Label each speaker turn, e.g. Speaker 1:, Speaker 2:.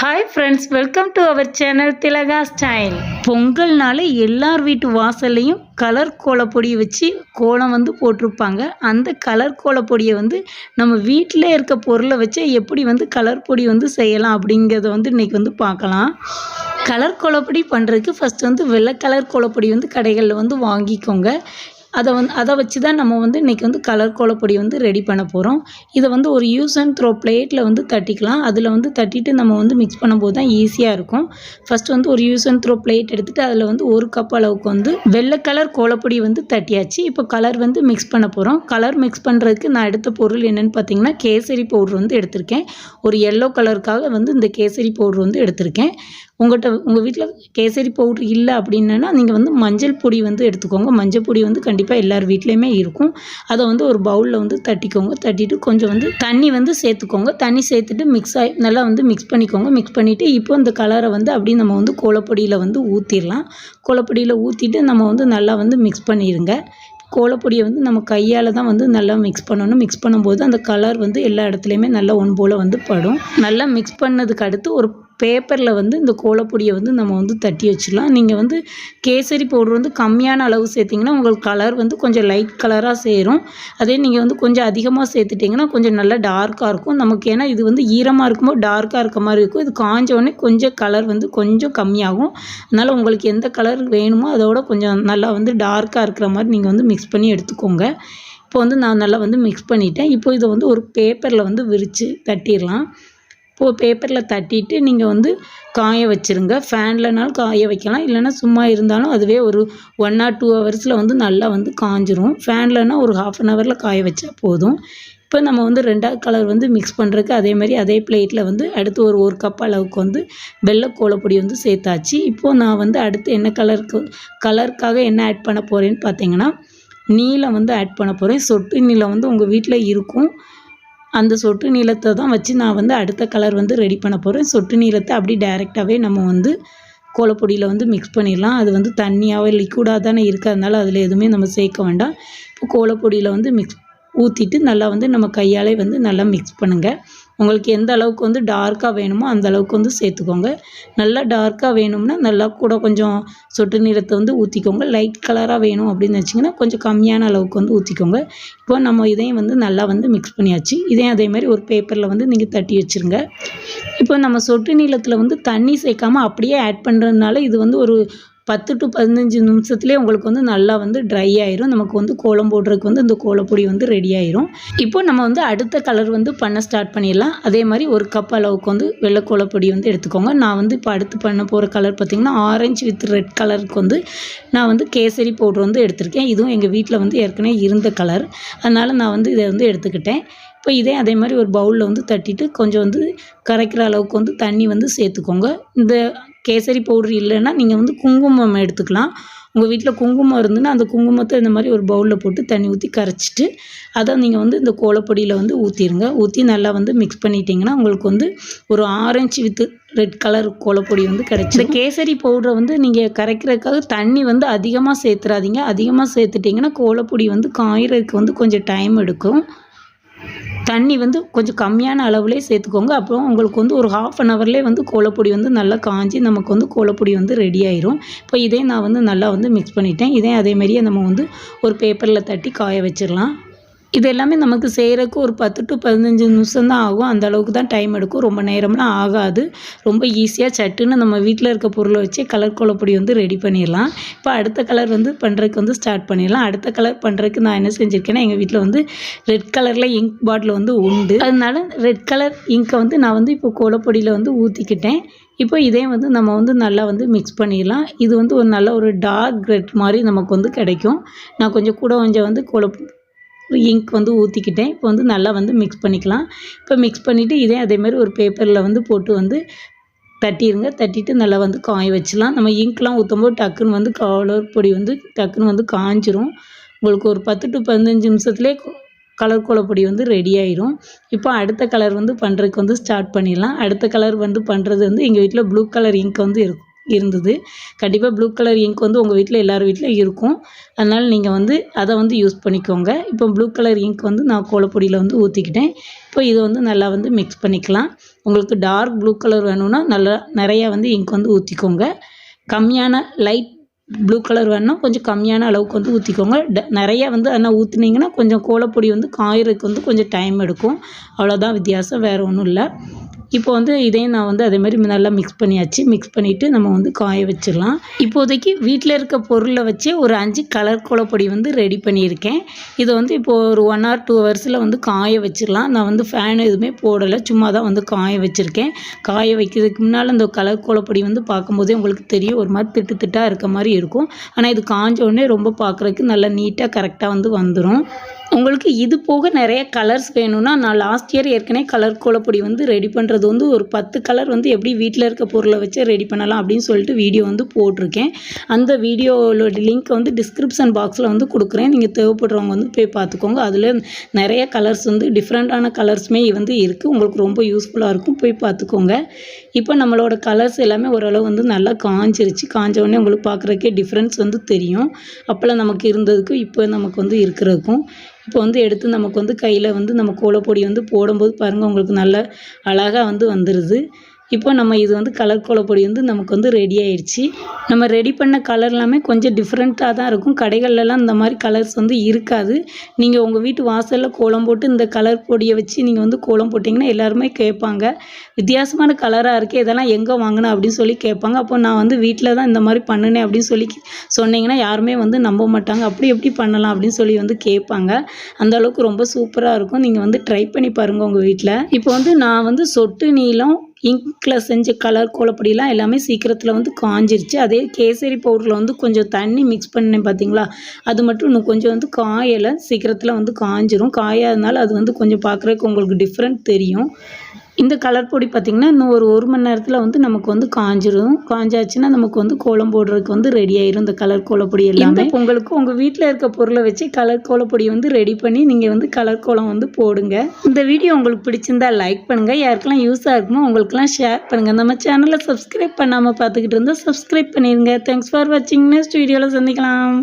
Speaker 1: Hi friends welcome to our channel Thilaka style பொங்கல்னால எல்லார் வீட்டு வாசல்லையும் colour கோலப்பொடியை வச்சு கோலம் வந்து போட்டிருப்பாங்க. அந்த கலர் கோலப்பொடியை வந்து நம்ம வீட்டில் இருக்க பொருளை வச்சு எப்படி வந்து கலர் பொடி வந்து செய்யலாம் அப்படிங்கிறத வந்து இன்றைக்கி வந்து பார்க்கலாம். கலர் கோலப்பொடி பண்ணுறதுக்கு ஃபஸ்ட் வந்து வெள்ளை கலர் கோலப்பொடி வந்து கடைகளில் வந்து வாங்கிக்கோங்க. அதை வந்து அதை வச்சு தான் நம்ம வந்து இன்றைக்கி வந்து கலர் கோலப்பொடி வந்து ரெடி பண்ண போகிறோம் இதை வந்து ஒரு யூஸ் அண்ட் த்ரோ பிளேட்டில் வந்து தட்டிக்கலாம். அதில் வந்து தட்டிட்டு நம்ம வந்து மிக்ஸ் பண்ணும்போது தான் ஈஸியாக இருக்கும். ஃபஸ்ட்டு வந்து ஒரு யூஸ் அண்ட் த்ரோ பிளேட் எடுத்துகிட்டு அதில் வந்து ஒரு கப் அளவுக்கு வந்து வெள்ளை கலர் கோலப்பொடி வந்து தட்டியாச்சு. இப்போ கலர் வந்து மிக்ஸ் பண்ண போகிறோம் கலர் மிக்ஸ் பண்ணுறதுக்கு நான் எடுத்த பொருள் என்னென்னு பார்த்தீங்கன்னா கேசரி பவுட்ரு வந்து எடுத்திருக்கேன். ஒரு எல்லோ கலருக்காக வந்து இந்த கேசரி பவுட்ரு வந்து எடுத்திருக்கேன். உங்கள்கிட்ட உங்கள் வீட்டில் கேசரி பவுட்ரு இல்லை அப்படின்னா நீங்கள் வந்து மஞ்சள் பொடி வந்து எடுத்துக்கோங்க. மஞ்சள் பொடி வந்து கண்டிப்பாக கண்டிப்பாக எல்லார் வீட்லேயுமே இருக்கும். அதை வந்து ஒரு பவுலில் வந்து தட்டிக்கோங்க. தட்டிட்டு கொஞ்சம் வந்து தண்ணி வந்து சேர்த்துக்கோங்க. தண்ணி சேர்த்துட்டு மிக்ஸ் ஆகி நல்லா வந்து மிக்ஸ் பண்ணிக்கோங்க. மிக்ஸ் பண்ணிவிட்டு இப்போ இந்த கலரை வந்து அப்படியே நம்ம வந்து கோலப்பொடியில் வந்து ஊற்றிடலாம் கோலப்பொடியில் ஊற்றிட்டு நம்ம வந்து நல்லா வந்து மிக்ஸ் பண்ணிடுங்க கோலப்பொடியை வந்து நம்ம கையால் தான் வந்து நல்லா மிக்ஸ் பண்ணணும். மிக்ஸ் பண்ணும்போது அந்த கலர் வந்து எல்லா இடத்துலையுமே நல்லா ஒன் போல் வந்து படும். நல்லா மிக்ஸ் பண்ணதுக்கு அடுத்து ஒரு பேப்பரில் வந்து இந்த கோலப்பொடியை வந்து நம்ம வந்து தட்டி வச்சிடலாம். நீங்கள் வந்து கேசரி பவுடர் வந்து கம்மியான அளவு சேர்த்திங்கன்னா உங்களுக்கு கலர் வந்து கொஞ்சம் லைட் கலராக சேரும். அதே நீங்கள் வந்து கொஞ்சம் அதிகமாக சேர்த்துட்டிங்கன்னா கொஞ்சம் நல்லா டார்க்காக இருக்கும். நமக்கு ஏன்னா இது வந்து ஈரமாக இருக்கும்போது டார்க்காக இருக்க மாதிரி இருக்கும். இது காஞ்ச உடனே கொஞ்சம் கலர் வந்து கொஞ்சம் கம்மியாகும். அதனால் உங்களுக்கு எந்த கலர் வேணுமோ அதோட கொஞ்சம் நல்லா வந்து டார்க்காக இருக்கிற மாதிரி நீங்கள் வந்து மிக்ஸ் பண்ணி எடுத்துக்கோங்க. இப்போ வந்து நான் நல்லா வந்து மிக்ஸ் பண்ணிட்டேன். இப்போ இதை வந்து ஒரு பேப்பரில் வந்து விரித்து தட்டிடலாம். இப்போது பேப்பரில் தட்டிட்டு நீங்கள் வந்து காய வச்சுருங்க. ஃபேன்லனாலும் காய வைக்கலாம். இல்லைன்னா சும்மா இருந்தாலும் அதுவே ஒரு ஒன் ஆர் டூ ஹவர்ஸில் வந்து நல்லா வந்து காஞ்சிரும். ஃபேன்லனா ஒரு ஹாஃப் அன் ஹவரில் காய வச்சா போதும். இப்போ நம்ம வந்து ரெண்டாவது கலர் வந்து மிக்ஸ் பண்ணுறதுக்கு அதே மாதிரி அதே பிளேட்டில் வந்து அடுத்து ஒரு ஒரு கப் அளவுக்கு வந்து வெள்ளை கோலப்பொடி வந்து சேர்த்தாச்சு. இப்போது நான் வந்து அடுத்து என்ன கலருக்கு கலருக்காக என்ன ஆட் பண்ண போகிறேன்னு பார்த்தீங்கன்னா நீலம் வந்து ஆட் பண்ண போகிறேன் சொட்டு நீலம் வந்து உங்கள் வீட்டில் இருக்கும். அந்த சொட்டு நீளத்தை தான் வச்சு நான் வந்து அடுத்த கலர் வந்து ரெடி பண்ண போகிறேன் சொட்டு நீளத்தை அப்படி டைரெக்டாகவே நம்ம வந்து கோலப்பொடியில் வந்து மிக்ஸ் பண்ணிடலாம். அது வந்து தண்ணியாகவே லிக்விடாக தானே இருக்கிறதுனால அதில் எதுவுமே நம்ம சேர்க்க வேண்டாம். இப்போ கோலப்பொடியில் வந்து மிக்ஸ் ஊற்றிட்டு நல்லா வந்து நம்ம கையாலே வந்து நல்லா மிக்ஸ் பண்ணுங்கள் உங்களுக்கு எந்த அளவுக்கு வந்து டார்க்காக வேணுமோ அந்த அளவுக்கு வந்து சேர்த்துக்கோங்க. நல்லா டார்க்காக வேணும்னா நல்லா கூட கொஞ்சம் சொட்டு நிறத்தை வந்து ஊற்றிக்கோங்க லைட் கலராக வேணும் அப்படின்னு வச்சிங்கன்னா கொஞ்சம் கம்மியான அளவுக்கு வந்து ஊற்றிக்கோங்க இப்போ நம்ம இதையும் வந்து நல்லா வந்து மிக்ஸ் பண்ணியாச்சு. இதையும் அதே மாதிரி ஒரு பேப்பரில் வந்து நீங்கள் தட்டி வச்சுருங்க. இப்போ நம்ம சொட்டு நீளத்தில் வந்து தண்ணி சேர்க்காமல் அப்படியே ஆட் பண்ணுறதுனால இது வந்து ஒரு பத்து டு பதினஞ்சு நிமிஷத்துலேயே உங்களுக்கு வந்து நல்லா வந்து ட்ரை ஆயிரும். நமக்கு வந்து கோலம் போடுறதுக்கு வந்து இந்த கோலப்பொடி வந்து ரெடி ஆயிரும். இப்போ நம்ம வந்து அடுத்த கலர் வந்து பண்ண ஸ்டார்ட் பண்ணிடலாம். அதே மாதிரி ஒரு கப் அளவுக்கு வந்து வெள்ளை கோலப்பொடி வந்து எடுத்துக்கோங்க. நான் வந்து இப்போ அடுத்து பண்ண போகிற கலர் பார்த்திங்கன்னா ஆரஞ்சு வித் ரெட் கலருக்கு வந்து நான் வந்து கேசரி பவுட்ரு வந்து எடுத்திருக்கேன். இதுவும் எங்கள் வீட்டில் வந்து ஏற்கனவே இருந்த கலர் அதனால் நான் வந்து இதை வந்து எடுத்துக்கிட்டேன். இப்போ இதே அதே மாதிரி ஒரு பவுலில் வந்து தட்டிட்டு கொஞ்சம் வந்து கரைக்கிற அளவுக்கு வந்து தண்ணி வந்து சேர்த்துக்கோங்க. இந்த கேசரி பவுடர் இல்லைன்னா நீங்கள் வந்து குங்குமம் எடுத்துக்கலாம். உங்கள் வீட்டில் குங்குமம் இருந்துன்னா அந்த குங்குமத்தை இந்த மாதிரி ஒரு பவுலில் போட்டு தண்ணி ஊற்றி கரைச்சிட்டு அதை நீங்கள் வந்து இந்த கோலப்பொடியில் வந்து ஊற்றிடுங்க ஊற்றி நல்லா வந்து மிக்ஸ் பண்ணிட்டீங்கன்னா உங்களுக்கு வந்து ஒரு ஆரஞ்சு வித்து ரெட் கலர் கோலப்பொடி வந்து கிடச்சி இந்த கேசரி பவுடரை வந்து நீங்கள் கரைக்கிறதுக்காக தண்ணி வந்து அதிகமாக சேர்த்துறாதீங்க. அதிகமாக சேர்த்துட்டிங்கன்னா கோலப்பொடி வந்து காயறதுக்கு வந்து கொஞ்சம் டைம் எடுக்கும். தண்ணி வந்து கொஞ்சம் கம்மியான அளவுலேயே சேர்த்துக்கோங்க. அப்புறம் உங்களுக்கு வந்து ஒரு ஹாஃப் அன் ஹவர்லேயே வந்து கோலப்பொடி வந்து நல்லா காஞ்சி நமக்கு வந்து கோலப்பொடி வந்து ரெடி ஆயிரும். இப்போ இதே நான் வந்து நல்லா வந்து மிக்ஸ் பண்ணிட்டேன். இதே அதேமாரியே நம்ம வந்து ஒரு பேப்பரில் தட்டி காய வச்சிடலாம். இது எல்லாமே நமக்கு செய்கிறக்கு ஒரு பத்து டு பதினஞ்சு நிமிஷம் தான் ஆகும். அந்த அளவுக்கு தான் டைம் எடுக்கும். ரொம்ப நேரம்லாம் ஆகாது. ரொம்ப ஈஸியாக சட்டுன்னு நம்ம வீட்டில் இருக்க பொருளை வச்சே கலர் கோலப்பொடி வந்து ரெடி பண்ணிடலாம். இப்போ அடுத்த கலர் வந்து பண்ணுறதுக்கு வந்து ஸ்டார்ட் பண்ணிடலாம். அடுத்த கலர் பண்ணுறதுக்கு நான் என்ன செஞ்சுருக்கேன்னா எங்கள் வீட்டில் வந்து ரெட் கலரில் இங்க் பாட்டில் வந்து உண்டு. அதனால ரெட் கலர் இங்கை வந்து நான் வந்து இப்போ கோலப்பொடியில் வந்து ஊற்றிக்கிட்டேன் இப்போ இதே வந்து நம்ம வந்து நல்லா வந்து மிக்ஸ் பண்ணிடலாம். இது வந்து ஒரு நல்ல ஒரு டார்க் ரெட் மாதிரி நமக்கு வந்து கிடைக்கும். நான் கொஞ்சம் கூட கொஞ்சம் வந்து கோல இங்க் வந்து ஊற்றிக்கிட்டேன் இப்போ வந்து நல்லா வந்து மிக்ஸ் பண்ணிக்கலாம். இப்போ மிக்ஸ் பண்ணிவிட்டு இதே அதேமாதிரி ஒரு பேப்பரில் வந்து போட்டு வந்து தட்டிடுங்க தட்டிட்டு நல்லா வந்து காய வச்சிடலாம் நம்ம இங்க்லாம் ஊற்றும்போது டக்குன்னு வந்து கலர் பொடி வந்து டக்குன்னு வந்து காஞ்சிரும். உங்களுக்கு ஒரு பத்து டு பதினஞ்சு நிமிஷத்துலேயே கலர் கோலப்பொடி வந்து ரெடி ஆயிரும். இப்போ அடுத்த கலர் வந்து பண்ணுறதுக்கு வந்து ஸ்டார்ட் பண்ணிடலாம். அடுத்த கலர் வந்து பண்ணுறது வந்து எங்கள் வீட்டில் ப்ளூ கலர் இங்க் வந்து இருக்கும். இருந்தது. கண்டிப்பாக ப்ளூ கலர் இங்க் வந்து உங்கள் வீட்டில் எல்லார் வீட்டிலும் இருக்கும். அதனால் நீங்கள் வந்து அதை வந்து யூஸ் பண்ணிக்கோங்க. இப்போ ப்ளூ கலர் இங்க் வந்து நான் கோலப்பொடியில் வந்து ஊற்றிக்கிட்டேன் இப்போ இதை வந்து நல்லா வந்து மிக்ஸ் பண்ணிக்கலாம். உங்களுக்கு டார்க் ப்ளூ கலர் வேணும்னா நல்லா நிறையா வந்து இங்க் வந்து ஊற்றிக்கோங்க கம்மியான லைட் ப்ளூ கலர் வேணும்னா கொஞ்சம் கம்மியான அளவுக்கு வந்து ஊற்றிக்கோங்க ட நிறையா வந்து ஆனால் ஊற்றுனீங்கன்னா கொஞ்சம் கோலப்பொடி வந்து காயறதுக்கு வந்து கொஞ்சம் டைம் எடுக்கும். அவ்வளோதான் வித்தியாசம் வேறு ஒன்றும் இல்லை. இப்போ வந்து இதையும் நான் வந்து அதே மாதிரி நல்லா மிக்ஸ் பண்ணியாச்சு. மிக்ஸ் பண்ணிவிட்டு நம்ம வந்து காய வச்சிடலாம். இப்போதைக்கு வீட்டில் இருக்க பொருளை வச்சு ஒரு அஞ்சு கலர் கோலப்பொடி வந்து ரெடி பண்ணியிருக்கேன். இதை வந்து இப்போது ஒரு ஒன் ஆர் டூ ஹவர்ஸில் வந்து காய வச்சிடலாம். நான் வந்து ஃபேன் எதுவுமே போடலை. சும்மா தான் வந்து காய வச்சுருக்கேன். காய வைக்கிறதுக்கு முன்னால் அந்த கலர் கோலப்பொடி வந்து பார்க்கும்போதே உங்களுக்கு தெரியும். ஒரு மாதிரி திட்டு திட்டாக இருக்க மாதிரி இருக்கும். ஆனால் இது காஞ்ச உடனே ரொம்ப பார்க்குறதுக்கு நல்லா நீட்டாக கரெக்டாக வந்து வந்துடும் உங்களுக்கு இது போக நிறைய கலர்ஸ் வேணும்னா நான் லாஸ்ட் இயர் ஏற்கனவே கலர் கோலப்பொடி வந்து ரெடி பண்ணுறது வந்து ஒரு பத்து கலர் வந்து எப்படி வீட்டில் இருக்க பொருளை வச்சு ரெடி பண்ணலாம் அப்படின்னு சொல்லிட்டு வீடியோ வந்து போட்டிருக்கேன். அந்த வீடியோவோட லிங்க் வந்து டிஸ்கிரிப்ஷன் பாக்ஸில் வந்து கொடுக்குறேன். நீங்கள் தேவைப்படுறவங்க வந்து போய் பார்த்துக்கோங்க. அதில் நிறைய கலர்ஸ் வந்து டிஃப்ரெண்ட்டான கலர்ஸுமே வந்து இருக்குது உங்களுக்கு ரொம்ப யூஸ்ஃபுல்லாக இருக்கும். போய் பார்த்துக்கோங்க. இப்போ நம்மளோட கலர்ஸ் எல்லாமே ஓரளவு வந்து நல்லா காஞ்சிருச்சு. காஞ்ச உடனே உங்களுக்கு பார்க்குறதுக்கே டிஃப்ரென்ஸ் வந்து தெரியும். அப்போல்லாம் நமக்கு இருந்ததுக்கும் இப்போ நமக்கு வந்து இருக்கிறதுக்கும். இப்போ வந்து எடுத்து நமக்கு வந்து கையில் வந்து நம்ம கோலப்பொடி வந்து போடும்போது பாருங்கள் உங்களுக்கு நல்ல அழகாக வந்து வந்துடுது இப்போ நம்ம இது வந்து கலர் கோலப்பொடி வந்து நமக்கு வந்து ரெடி ஆயிடுச்சு நம்ம ரெடி பண்ண கலர் எல்லாமே கொஞ்சம் டிஃப்ரெண்ட்டாக தான் இருக்கும். கடைகள்லலாம் இந்த மாதிரி கலர்ஸ் வந்து இருக்காது. நீங்கள் உங்கள் வீட்டு வாசலில் கோலம் போட்டு இந்த கலர் பொடியை வச்சு நீங்கள் வந்து கோலம் போட்டிங்கன்னா எல்லாருமே கேட்பாங்க. வித்தியாசமான கலராக இருக்குது இதெல்லாம் எங்கே வாங்கினா அப்படின்னு சொல்லி கேட்பாங்க. அப்போ நான் வந்து வீட்டில் தான் இந்த மாதிரி பண்ணினேன் அப்படின்னு சொல்லி சொன்னீங்கன்னா யாருமே வந்து நம்ப மாட்டாங்க. அப்படி எப்படி பண்ணலாம் அப்படின்னு சொல்லி வந்து கேட்பாங்க. அந்த அளவுக்கு ரொம்ப சூப்பராக இருக்கும். நீங்கள் வந்து ட்ரை பண்ணி பாருங்கள் உங்கள் வீட்டில் இப்போ வந்து நான் வந்து சொட்டு நீளம் இங்கில் செஞ்ச கலர் கோலப்படிலாம் எல்லாமே சீக்கிரத்தில் வந்து காஞ்சிருச்சு. அதே கேசரி பவுடரில் வந்து கொஞ்சம் தண்ணி மிக்ஸ் பண்ணேன் பார்த்தீங்களா அது மட்டும் இன்னும் கொஞ்சம் வந்து காயலை சீக்கிரத்தில் வந்து காஞ்சிரும். காயாதனால அது வந்து கொஞ்சம் பார்க்குறதுக்கு உங்களுக்கு டிஃப்ரெண்ட் தெரியும். இந்த கலர் பொடி பார்த்திங்கன்னா இன்னும் ஒரு ஒரு மணி நேரத்தில் வந்து நமக்கு வந்து காஞ்சிரும். காஞ்சாச்சுன்னா நமக்கு வந்து கோலம் போடுறதுக்கு வந்து ரெடி ஆயிரும். இந்த கலர் கோலப்பொடி எல்லாமே. உங்களுக்கு உங்கள் வீட்டில் இருக்க பொருளை வச்சு கலர் கோலப்பொடி வந்து ரெடி பண்ணி நீங்கள் வந்து கலர் கோலம் வந்து போடுங்க. இந்த வீடியோ உங்களுக்கு பிடிச்சிருந்தா லைக் பண்ணுங்கள் யாருக்கெல்லாம் யூஸாக இருக்குமோ உங்களுக்குலாம் ஷேர் பண்ணுங்கள் நம்ம சேனலை சப்ஸ்கிரைப் பண்ணாமல் பார்த்துக்கிட்டு இருந்தால் சப்ஸ்கிரைப் பண்ணிடுங்க தேங்க்ஸ் ஃபார் வாட்சிங் நெக்ஸ்ட் வீடியோவில் சந்திக்கலாம்.